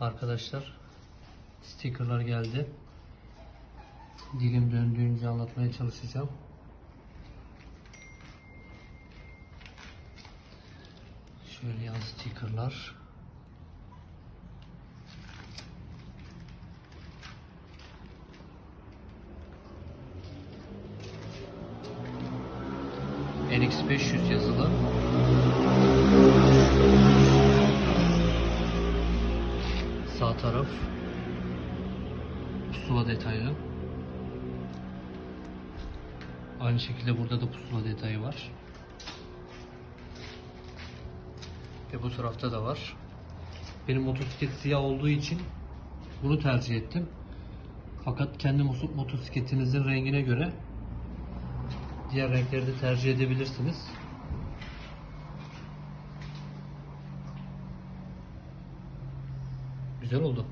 Arkadaşlar stickerlar geldi. Dilim döndüğünce anlatmaya çalışacağım. Şöyle yan stickerlar. NX500 yazılı. Sağ taraf pusula detaylı. Aynı şekilde burada da pusula detayı var. Ve bu tarafta da var. Benim motosiklet siyah olduğu için bunu tercih ettim. Fakat kendi motosikletinizin rengine göre diğer renkleri de tercih edebilirsiniz. Güzel oldu.